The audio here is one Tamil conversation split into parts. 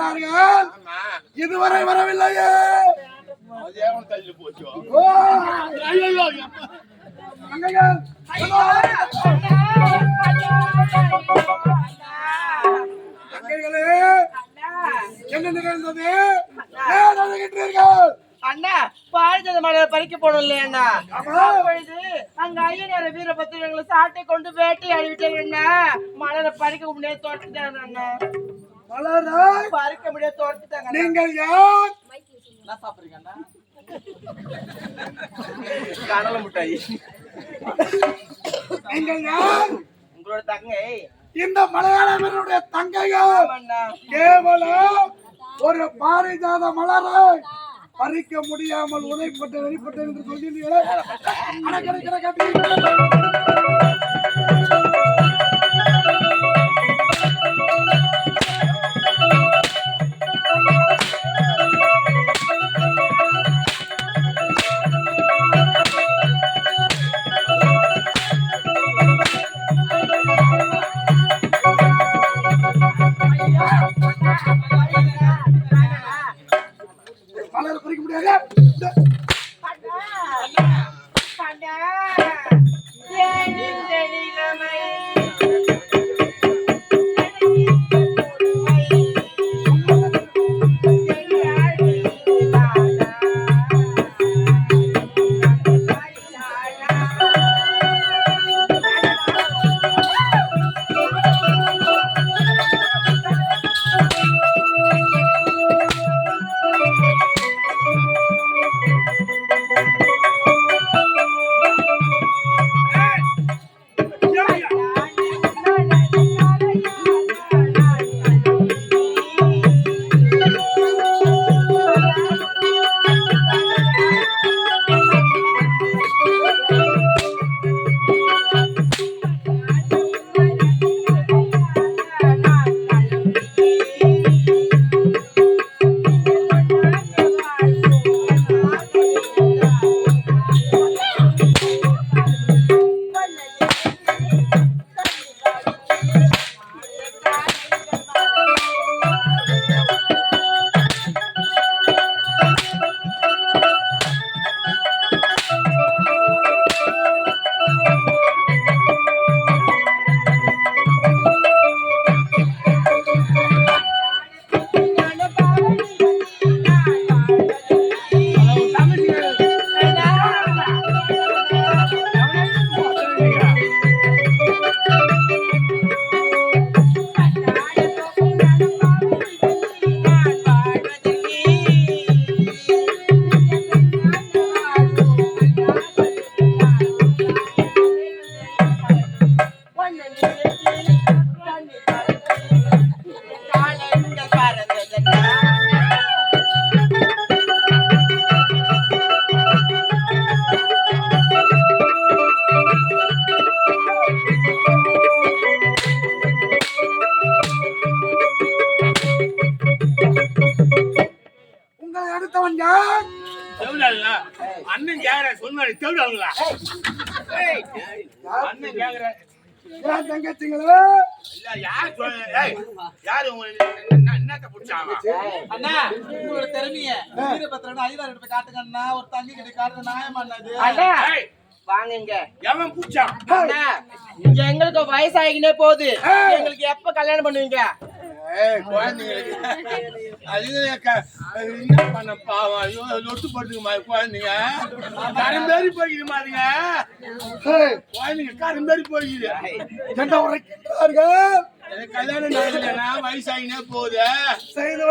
வருகின்றார்கள் ஆமா. இதுவரை வரவில்லையே. என்ன நிகழ்ந்தது? ஏன் அழுகின்றீர்கள்? அண்ணா பாழ்ஜத மலையை பறிக்க போனோம் இல்லையா அங்க ஐயனார வீரபத்திர எங்களை சாட்டை கொண்டு வேட்டை அழிவிட்டாங்க அண்ணா. மலரை பறிக்க முடியாது தோட்டுட்டாங்க அண்ணா. மலராய் பறிக்க முடியாது அண்ணா. நீங்கள் யார்? என்ன சாப்பிடுறீங்க அண்ணா கடலை மிட்டாய். நீங்கள் யார்? உங்களோட தங்கை இந்த மலையாளவனுடைய தங்கைகள் அண்ணா கேவலம். ஒரு பாரிஜாத மலரை பறிக்க முடியாமல் உதைப்பட்டு வெளிப்பட்டு என்று சொல்கிறீர்களே. அண்ணன் தங்கச்சிங்களே? இல்ல யார் சொல்ல ஏய் யாரு உங்களுக்கு என்ன- என்னத்த புடிச்சாங்க? அண்ணா உங்களோட திறமைய வீரபத்திரன் கிட்ட போய் காட்டுங்க அண்ணா. ஒரு தங்கி கிட்ட காட்டுறது நியாயமா அண்ணா இது? அண்ணா ஏய். வாங்க இங்க எவன் புடிச்சான்? அண்ணா எங்களுக்கு வயசாகினே போகுது. எங்களுக்கு எப்ப கல்யாணம் பண்ணுவீங்க? குழந்தைங்களுக்கு அது க- என்ன பண்ண பாவம்? ஐயோ லொட்டு போட்டுக்கு மாதிரி குழந்தைங்க. கரும்பேறி போய்க்குது மாதிரிங்க ஏய், குழந்தைங்க கரும்பேறி போய்க்குது. என்ன கல்யாணம் நடக்கலன்னா வயசாகினே போகுது. செய்து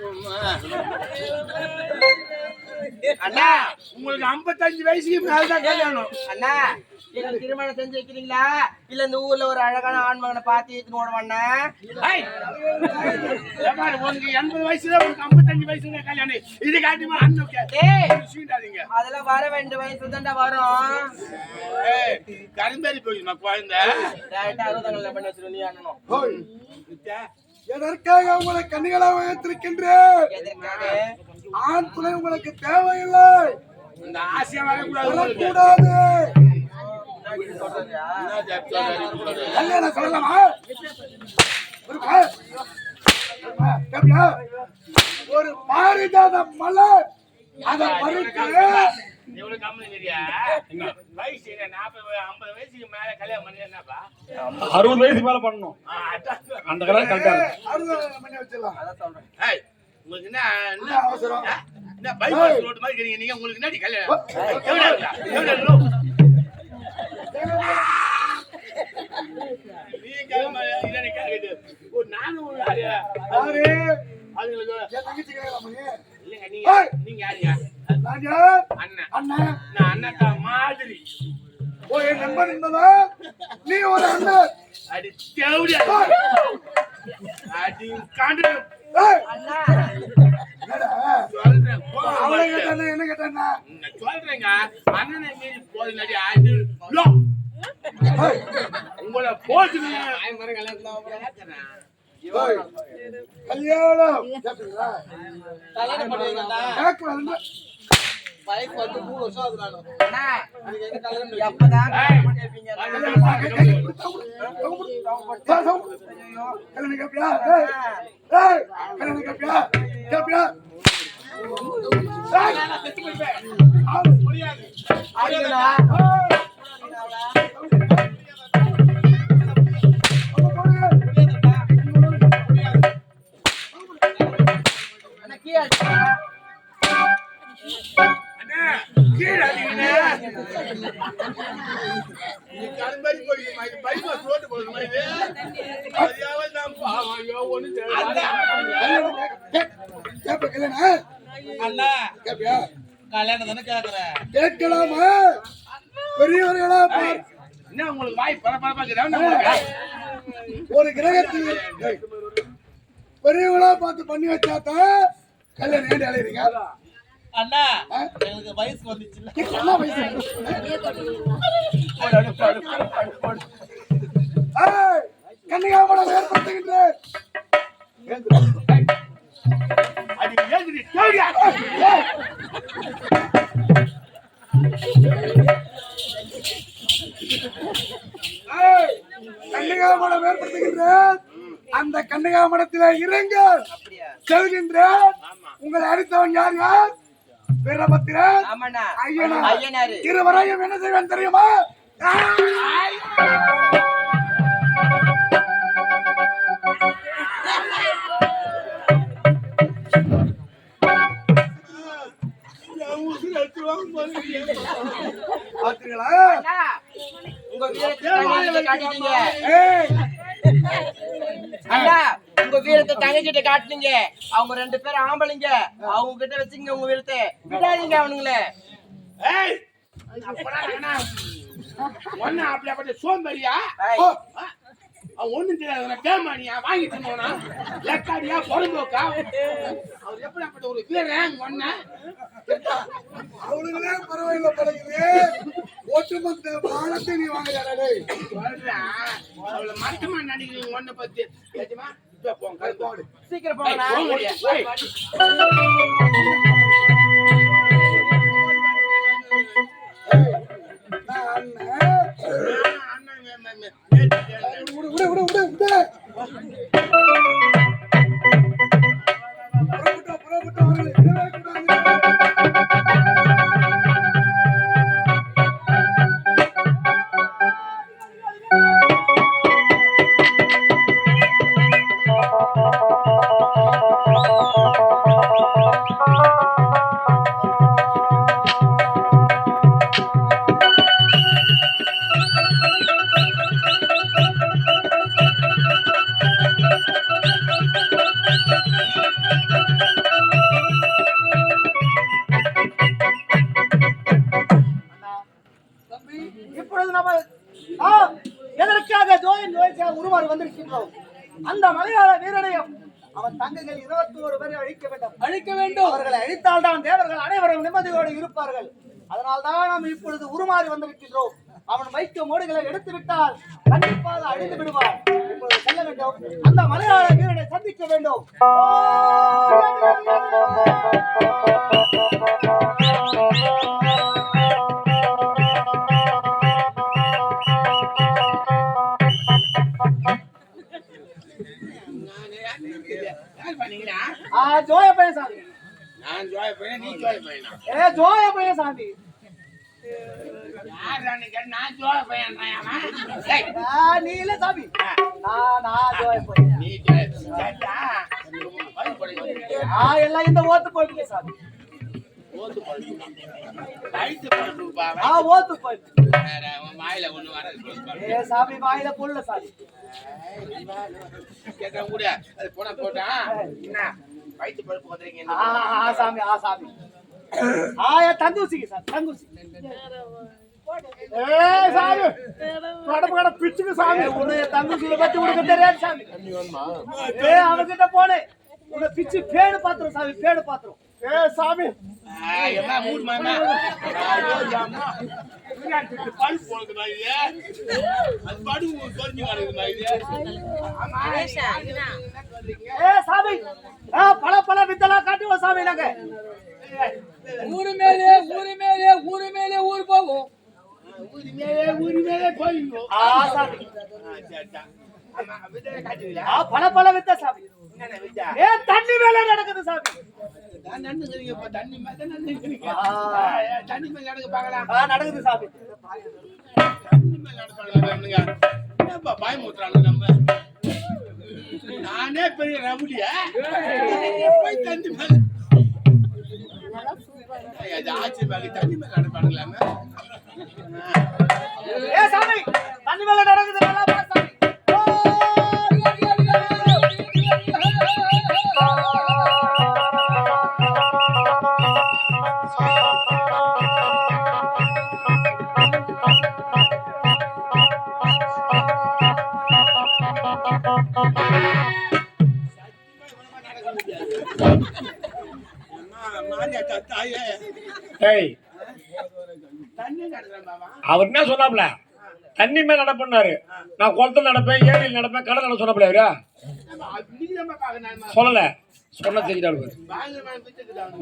போகுமா? அண்ணா உங்களுக்கு 55 வயசுக்கு மேலதான் கல்யாணம். அண்ணா. எனக்கு திருமணம் செஞ்சு வைக்கிறீங்களா? இல்ல இந்த ஊர்ல ஒரு அழகான ஆண் மகனை பார்த்து எடுத்துன்னு ஓடுவாண்ணா உனக்கு 80 வயசுல உனக்கு 55 வயசுல கல்யாணம். இது காட்டிமா அண்ணன் டேய் சீண்டாதீங்க. அதெல்லாம் வர வேண்டிய வயசு தான்டா வரும். ஏய், கரும்பேறி போயிடுமா குழந்தை? டேரக்டா அறுபதாங்கல்ல பண்ணி வச்சிருவோம் நீ அண்ணனும். எதற்காக உங்களை கண்ணிகளாக வைத்திருக்கின்றேன் எதற்காக? ஆண் துணை உங்களுக்கு தேவையில்லை. இந்த ஆசையா வரக்கூடாது. கல்யாணம் சொல்லலாமா? ஒரு பா- கேப்பியா? ஒரு பாரிஜாத மலர் அதை பறித்து எவ்வளவு கம்மி வயசு என்ன? நாற்பது ஐம்பது வயசுக்கு மேல கல்யாணம் பண்ணி என்னப்பா? அறுபது வயசு மேல பண்ணணும். அந்த கல்யாணம் கரெக்டா பண்ணி வச்சிடலாம். உங்களுக்கு என்ன என்ன என்ன அவசரம்? என்ன bypass road மாதிரி நீங்க? உங்களுக்கு என்னடி கல்யாணம்? கேக்குது. ஒரு நண்பன் என்பதா நீ ஒரு அண்ணன் அடி தேவடி அடி காண்டு அவளை கேட்டானே என்ன கேட்டானா சொல்றேங்க அண்ணனை மீறி போது நடி அடி உங்களை கல்யாணம். வயசு வந்து மூணு வருஷம் ஆகுது எப்பதான். முடியாது. கல்யாணம் தானே கேக்குறேன் கேட்கலாமா? பெரியவர்களா பார். என்ன உங்களுக்கு வாய் பரபரப்பா இருக்குதா ஒரு கிரகத்தில் பெரியவங்களா பார்த்து பண்ணி வச்சாதான் கல்யாணம் ஏண்டி அலையுறீங்க அண்ணா ஆ? எங்களுக்கு வயசு வந்துச்சுல்ல என்ன வயசு ஏய், கன்னிகாமரம் ஏற்படுத்துகின்றேன் அது ஏந்திரி கன்னிகாமரம் ஏற்படுத்துகின்றேன். அந்த கன்னிகாமரத்திலே இருங்கள் செல்கின்றேன். உங்களை அடித்தவன் யார் யார்? வீரபத்திரன். ஐயனாரு. இருவரையும் என்ன செய்வேன் தெரியுமா? ஆய்! பார்த்தீங்களா உங்க வீரத்தை தங்கச்சிட்ட காட்டிட்டீங்க. ஏய் அண்ணா, உங்க வீரத்தை தங்கச்சிட்ட காட்டுனீங்க அவங்க ரெண்டு பேரும் ஆம்பளைங்க அவங்க கிட்ட வச்சுங்க உங்க வீரத்தை விடாதீங்க அவனுங்களே ஏய் அப்படா என்ன ஒண்ணு அப்படியாப்பட்ட சோம்பேறியா அவன் ஒண்ணும் தெரியாத பேமானியா வாங்கிட்டு போனா லக்காடியா பொறம்போக்கா அவர் எப்படி அப்படி ஒரு வீரன் ஒண்ணு அவனுங்களே பரவாயில்ல பழகுது ஒட்டுமொத்த மானத்தை நீ வாங்குறாடே அவளை மட்டமா நடிக்கிறீங்க ஒண்ணு பத்தி. ஏஜமா இப்ப போங்க சீக்கிரம் அண்ணன் விட விட விட விட வந்திருக்கின்றோம். அந்த மலையாள வீரனையும் அவன் தங்கைகள் இருபத்தி ஒரு பேரை அழிக்க வேண்டும். அழிக்க வேண்டும். அவர்களை அழித்தால் தான் தேவர்கள் அனைவரும் நிம்மதியோடு இருப்பார்கள். அதனால் தான் நாம் இப்பொழுது உருமாறி வந்திருக்கின்றோம். அவன் வைக்க மோடுகளை எடுத்து விட்டால் கண்டிப்பாக அழிந்து விடுவான். இப்பொழுது செல்ல வேண்டும். அந்த மலையாள வீரனை சந்திக்க வேண்டும். பண்ணீங்களா ஆ ஜோய பையன் சாமி நான் ஜோய பையன் நீ ஜோய பையனா? ஏ ஜோய பையன் சாமி நான் ஜோய பையன் நீ இல்ல சாமி. நான் ஜோய பையன். நீ ஜோய பையன்? எல்லாம் இந்த ஓத்து போயிட்டு சாமி. ஓத்து ஆ ஓத்து வாயில ஒண்ணு வர ஏ சாமி வாயில புல்ல சாமி. கேட்டா கூட அது போனா போட்டா? என்ன? வயிற்று பழுப்பு வந்துறீங்க ஆ ஆ சாமி ஆ சாமி. ஆ தந்தூசிக்கு சாமி தந்தூசி ஏ சாமி. கட பிச்சுக்கு சாமி. உன்னை தந்தூசியில பத்தி உனக்கு தெரியாது சாமி. ஏ அவகிட்ட போனேன் உன்னை பிச்சு பேடு பாத்துரும் சாமி பேடு பாத்துரும். ஏ சாமி. என்ன மூடு மாமா? பழுப்பு போனது மாதிரி அது படு தெரிஞ்சு மாதிரி ஆமா ஏ சாமி. ஆ பல பல வித்தெல்லாம் காட்டுவோம் சாமி நாங்க. ஊரு மேலே ஊரு மேலே ஊரு மேலே ஊர் போவோம். ஊரு மேலே ஊரு மேலே போயிடும் ஆ சாமி. ஆமா விதை காட்டுவீங்களா ஆ பல பல வித்த சாமி. என்னென்ன வித்தா ஏ தண்ணி மேல நடக்குது சாமி. நான் நன்னுங்கிறீங்க இப்ப தண்ணி மேல தான் நன்னுங்கிறீங்க ஆ. தண்ணி மேல நடக்க பார்க்கலாம். ஆ நடக்குது சாமி. மேல பயமுத்துறாங்க நம்ம? நானே பெரிய ரவுடியா? போய் தண்ணி மேல ஆச்சு பாக்க தண்ணி மேல அவர் என்ன சொன்னாப்ல? தண்ணி மேல நடப்பண்ணாரு நான் குளத்துல நடப்பேன் ஏரியில் நடப்பேன் கடல் நட சொன்னாப்ல அவரு சொல்லல. சொன்ன தெரிஞ்சாரு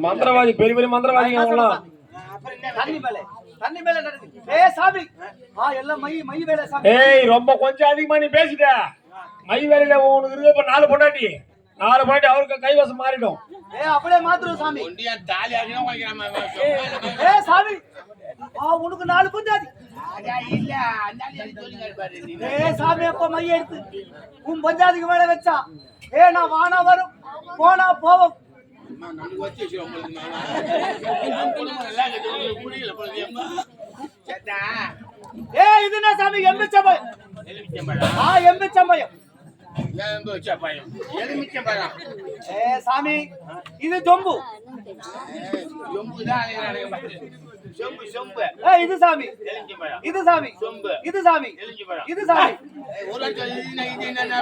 மந்திரவாதி பெரிய பெரிய மந்திரவாதிங்க அவங்களாம் ஏய் ரொம்ப கொஞ்சம் அதிகமா நீ பேசிட்ட. மை வேலையில உனக்கு இருக்கு இப்ப நாலு பொண்டாட்டி. நாலு பொண்டாட்டி அவருக்கு கைவசம் மாறிடும். ஏ அப்படியே மாத்துறோம் சாமி. தாலி சாமி. உனக்கு நாலு பஞ்சாதி ஏ சாமி அப்ப மைய எடுத்து. உன் பஞ்சாதிக்கு மேல வச்சா. ஏ நான் வானா வரும். போனா போவோம். ஏ இது என்ன சாமி? எலுமிச்சம்பயம் ஆ எலுமிச்சம்பயம் பயம்? ஏ சாமி இது ஜொம்பு. ஏய், சொம்பு, சொம்பு. இது சாமி. இது சாமி. சொம்பு. இது சாமி. இது சாமி. ஒரு லட்சம் இது என்ன.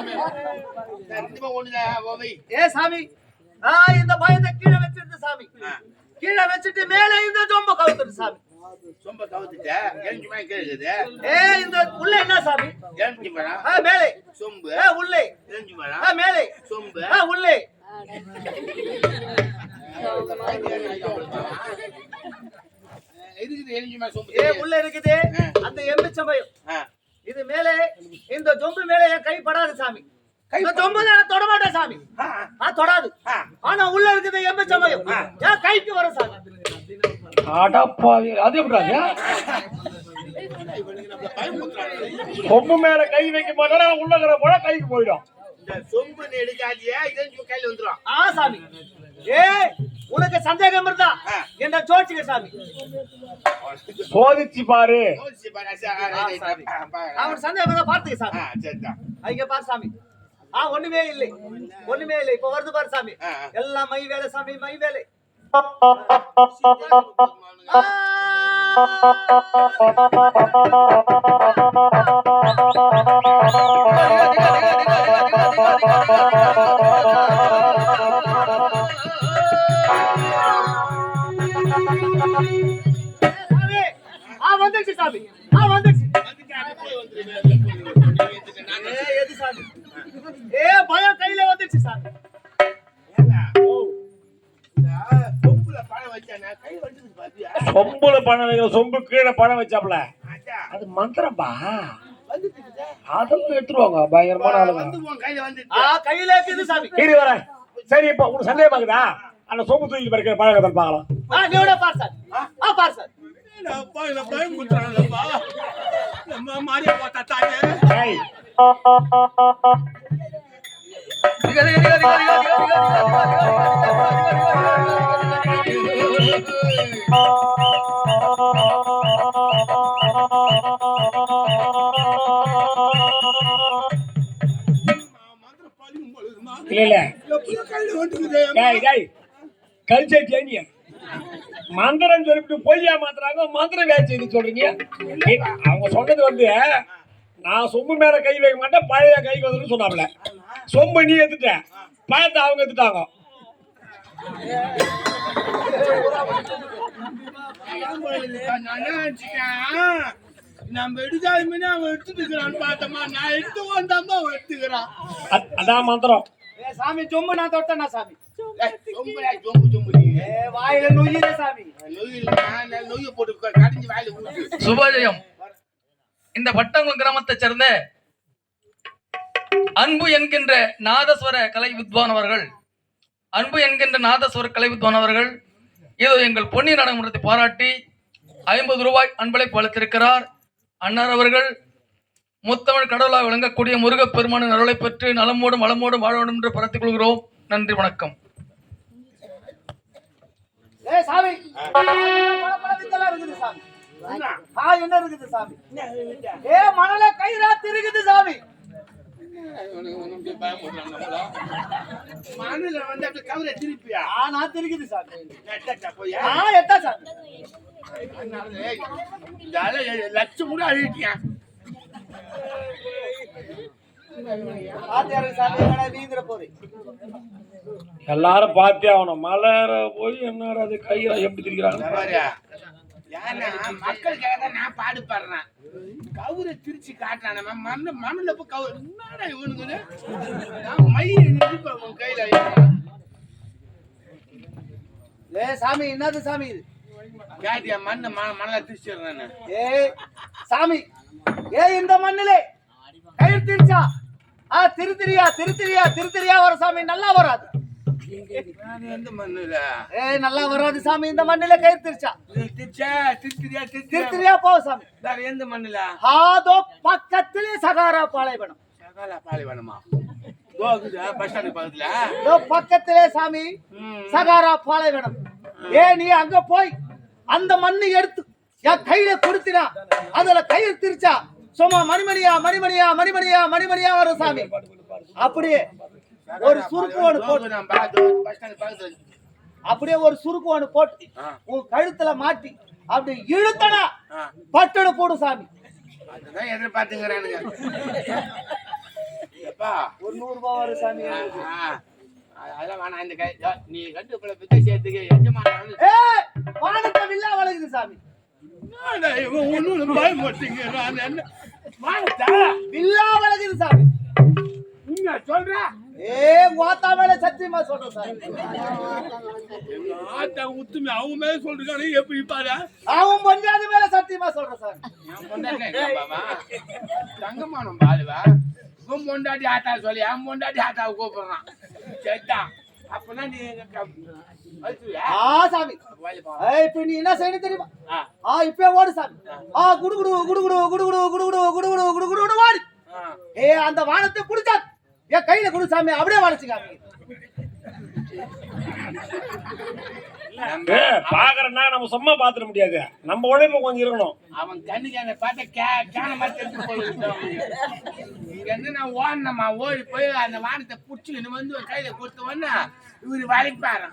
ஏ சாமி. ஆ இந்த பயத்தை கீழே வச்சிருந்து சாமி. ஆ, கீழே வச்சுட்டு மேலே இந்த ஜொம்பு கவுத்துரு சாமி. சொம்ப கவுத்துட்ட, கீழே இருக்குது. ஏ இந்த உள்ள என்ன சாமி? எலுமிச்சம்பழம், ஆ மேலே. சொம்பு, ஏ உள்ளே. எலுமிச்சம்பழம், ஆ மேலே. சொம்பு. ஆ உள்ளே. இருக்குது சொம்பு. ஏ உள்ள இருக்குது. அந்த எலுமிச்சம்பயம். இது மேலே இந்த ஜொம்பு மேலே என் கை படாது சாமி. இந்த ஜொம்பு நான் தொட மாட்டேன் சாமி. ஆ, ஆ. தொடாது. ஆனா உள்ள இருக்குது எலுமிச்சம்பயம் என் கைக்கு வரும் சாமி? அடப்பாவி. அது எப்படி இவனுக்கு நம்மள பயமுறுத்துறானுங்க. சொம்பு மேல கை வைக்க மாட்டாரா உள்ளங்கிற போல கைக்கு போயிடும்? இந்த சொம்பு எடுக்காதியே இதன் கையில வந்துரும். ஆ சாமி. ஏ உனக்கு சந்தேகம் இருந்தா. என்ன ஜோடிச்சுக்க சாமி சோதிச்சு பாரு. அவன் சந்தேகம் இருந்தா பார்த்துக்க சாமி. இங்க பாரு சாமி ஆ ஒண்ணுமே இல்லை ஒண்ணுமே இல்லை இப்ப வருது பாரு சாமி. எல்லாம் மை வேலை சாமி மை வேலை அவனுங்க. சாமி. ஏ பயம் கையில வந்துச்சு சாமி. சொம்புல பணம் வைக்கிற சொம்பு கீழே பணம் வச்சாப்ல. அது மந்திரம்பா? அதெல்லாம் எடுத்துருவாங்க பயங்கரமான ஆளுங்க. கையில இருக்குது சாமி. கீழே வர சரி இப்போ உங்களுக்கு சந்தேகமாகுதா அந்த சொம்பு தூக்கி பறக்கிற பழக்கத்தை பார்க்கலாம் அப்பா இல்ல பயமுறுத்துறாங்கப்பா கல்ச்சர் ஜேனியா மந்திரம் சொல்லிட்டு பொய்யா மாத்துறாங்க மந்திரம் வேலை செய்து சொல்றீங்க. ஏய், அவங்க சொன்னது வந்து நான் சொம்பு மேல கை வைக்க மாட்டேன் பழைய கை வந்துன்னு சொன்னாப்ல. சொம்பு நீ எடுத்துட்ட. பழத்தை அவங்க எடுத்துட்டாங்க. நம்ம எடுக்காதுமே அவன் எடுத்துக்கிறான்னு பார்த்தோமா நான் எடுத்து வந்தாமா அவன் எடுத்துக்கிறான் அ- அதான் மந்திரம். ஏ சாமி ஜொம்பு நான் தொட்டேனா சாமி? சொம்பு நீ. ஏ வாயில நுயிர சாமி. நான் நொய்யை போட்டு கடிஞ்சு வாயில ஊத்து. சுபஜயம் இந்த வட்டங்குளம் கிராமத்தைச் சேர்ந்த அன்பு என்கின்ற நாதஸ்வர கலை வித்வான் அவர்கள் அன்பு என்கின்ற நாதஸ்வர கலை வித்வான் அவர்கள் இதோ எங்கள் பொன்னி நாடகமன்றத்தை பாராட்டி ஐம்பது ரூபாய் அன்பளிப்பு அளித்திருக்கிறார். அன்னார் அவர்கள் முத்தமிழ் கடவுளாக விளங்கக்கூடிய முருகப்பெருமானின் அருளை பெற்று நலமோடும் வளமோடும் வாழ வேண்டும் என்று பரத்திக் கொள்கிறோம். நன்றி வணக்கம். என்ன இருக்குது சாமி? ஏ மணல கயிறா திருகுது சாமி. மணல வந்து அப்படி கவரை திருப்பியா? நான் திருக்குது சாமி. எட்டா சாமி. லட்சம் கூட அழுகிட்டியான் எல்லாரும் பார்த்தே ஆகணும். மலர போய் என்னடா அது கையில எப்படி திரிக்கிறாங்க? மக்களுக்காக தான் நான் பாடு பாடுறேன். கவுரை திருச்சி காட்டுறான மண்ணு மண்ணுல போய் கவுரு என்னடா இவனுக்கு மயில் கையில? ஏ சாமி என்னது சாமி இது? கேட்டியா மண்ணு ம- மணல திருச்சிடுறேன்னு ஏ சாமி ஏ இந்த மண்ணிலே. கயிறு திரிச்சா ஆ திருத்திரியா திருத்திரியா திருத்திரியா வர சாமி நல்லா வராது. நான் எந்த மண்ணுல? ஏ நல்லா வராது சாமி இந்த மண்ணிலே கயிறு திரிச்சா திருத்திரியா போ சாமி. வேற எந்த மண்ணுல? ஆதோ பக்கத்திலே சகாரா பாலைவனம். சகாலா பாலைவனமா? பக்கத்துல? சாமி. சகாரா பாலைவனம். ஏ நீ அங்க போய் அந்த மண்ணை எடுத்து என் கையில கொடுத்தினா அதுல கயிறு திரிச்சா சும்மா மணிமணியா மணிமணியா மணிமணியா மணிமணியா வரும் சாமி அப்படியே ஒரு சுருக்கு ஒன்று போட்டு அப்படியே ஒரு சுருக்கு ஒன்று போட்டு. உன் கழுத்துல மாட்டி அப்படி இழுத்தனா. பட்டணு போடு சாமி அதுதான் எதிர்பார்த்துங்கிறானுங்க ஒரு நூறு ரூபாய் வரும் சாமி. அதெல்லாம் வேணாம் இந்த கை நீ கட்டு பிள்ளை பிச்சை சேர்த்துக்கு எஜமான ஏ வானத்தை வில்லா வளருது சாமி ஒன்னும் ஏ வாத்தா மேல சத்தியமா சொல்றேன் சார் ஆத்தா மேல சொல்றானே எப்படி பாரு அவன் பொண்டாது மேல சத்தியமா சொல்றேன் சார் உன் பொண்டாட்டி ஆத்தா சொல்லி என் பொண்டாட்டி ஆத்தாவை கூப்பிடுறான். சரிதான் நீ ஆ சாமி இப்ப நீ என்ன செய்யணும் தெரியுமா ஆ இப்ப ஓடு சாமி ஆ குடுகுடு குடுகுடு குடுகுடு குடுகுடு குடுகுடு குடுகுடு ஓடு ஏ அந்த வானத்தை குடிச்சா என் கையில குடு சாமி அப்படியே வளைச்சு பாக்குறேன்னா நம்ம சும்மா பாத்துட முடியாது. நம்ம உழைப்பு கொஞ்சம் இருக்கணும். அவன் கண்ணுக்கு பார்த்தா கே கேன மாதிரி தெரிஞ்சு இருந்து நான் ஓடனம்மா ஓடி போய் அந்த வானத்தை புடிச்சுக்கின்னு வந்து ஒரு கையில கொடுத்த உடனே இவரு வளைப்பாரு.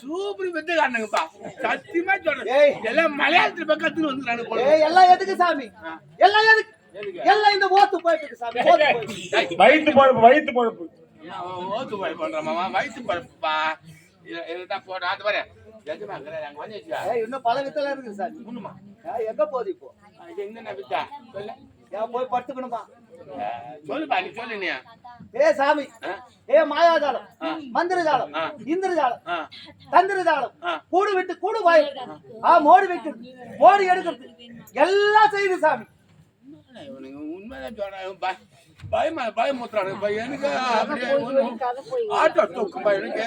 சூப்பர் வித்து காரணங்கப்பா சத்தியமா சொல்றேன். எல்லாம் மலையாளத்துல போய் கத்துன்னு வந்துக்கிறானு போல ஏய் எல்லாம் எதுக்கு சாமி? எல்லாம் எதுக்கு? எல்லாம் இந்த ஓத்து போயிட்டு சாமி. போயிட்டு வயிற்று பழப்பு வயிற்று பழப்பு. ஓத்து போய் பண்றான் மாமா. வயிற்று பருப்புப்பா இத- இதுதான் அது பாரு ஏய் இன்னும் பல வித்தல சாமி ஒண்ணுமா ஏய், எங்க போகுது இப்போ? என்னென்ன வித்தா? சொல்லு. போய் படுத்துக்கணுமா? சொல்லுப்பா நீ சொல்லு ஏ சாமி? ஏ மாயாஜாலம். மந்திரஜாலம். இந்திரஜாலம். தந்திரஜாலம். கூடு விட்டு கூடு வாய் ஆ மோடி வைக்கிறது. மோடி எடுக்கிறது. எல்லாம் செய்யுது சாமி. உண்மைதான் சொல்றான். பயமா பயமுத்துறானு பையன் எனக்கு அப்படியே ஒண்ணும் ஆட்டோ தூக்கு பையனுக்கு.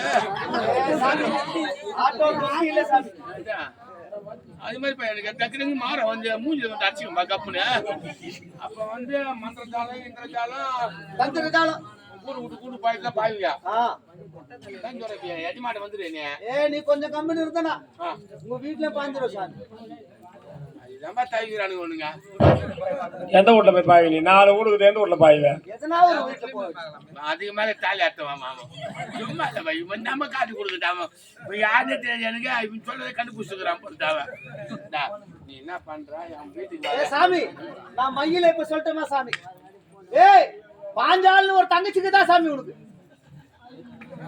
அது மாதிரி பையனுக்கு டக்குனு மாற வந்து மூஞ்சில வந்து அடிச்சுக்கம்பா கப்புன்னு. அப்ப வந்து மந்திரஜாலம் இந்திரஜாலம். தந்திருந்தாலும் கூடு கூட்டு கூட்டு தான் சொல்றப்பியா எஜமாட்ட வந்துடு நீ கொஞ்சம் கம்பெனி இருந்தனா ஆ. உங்க வீட்டுல பாஞ்சிரும் ஒண்ணுங்க எந்த வீட்டுல போய் பாய்வி நீ? நாலு வீடுக்கு எந்த வீட்டுல பாய்வேன் அதுக்கு மேல தாலி அர்த்தம் மாமா. சும்மா இல்ல நம்ம காட்டி கொடுத்துட்டாம இப்ப யாருன்னே தெரியாது எனக்கு. இவன் சொல்றதை கண்டுபிடிச்சுக்கிறான் பொறுத்தாவ நீ என்ன பண்ற? என் வீட்டுக்கு. சாமி. நான் மையில இப்ப சொல்லட்டுமா சாமி. ஏய் பாஞ்சால்னு ஒரு தங்கச்சிக்கு தான் சாமி உனக்கு என்ன பயமா பாஞ்சால துராபேன கூப்பிடுறேன்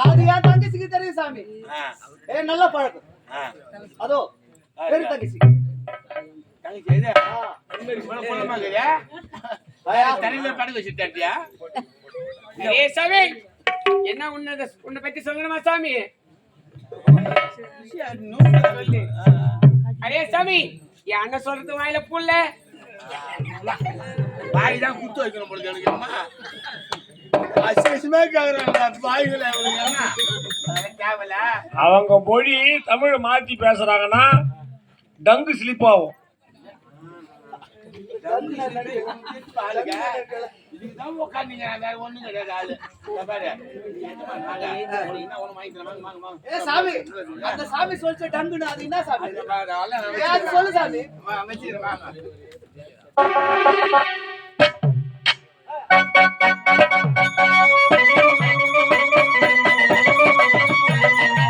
அது என் தங்கச்சிக்கு தெரியும் சாமி. ஆ. ஏ நல்ல பழக்கம். ஆ. அதோ பெரிய தங்கச்சி. என்ன உன்னை உன்னை பத்தி சொல்லணுமா சாமி? அரே சாமி என் அண்ணன் சொல்றது வாயில புள்ள வாய் தான் குத்து வைக்கணும் பொழுது எனக்கு அம்மா. அசிசமே கேக்குறாங்க வாய்களை அவங்க மொழி தமிழ் மாத்தி பேசுறாங்கன்னா டங்கு ஸ்லிப் ஆகும். சாமி அந்த சாமி சொல்லிச்ச டங்குன்னு அது என்ன சாமி? சொல்லு சாமி. வச்சிருக்கேன். வா, வச்சிருக்கேன், வாங்க.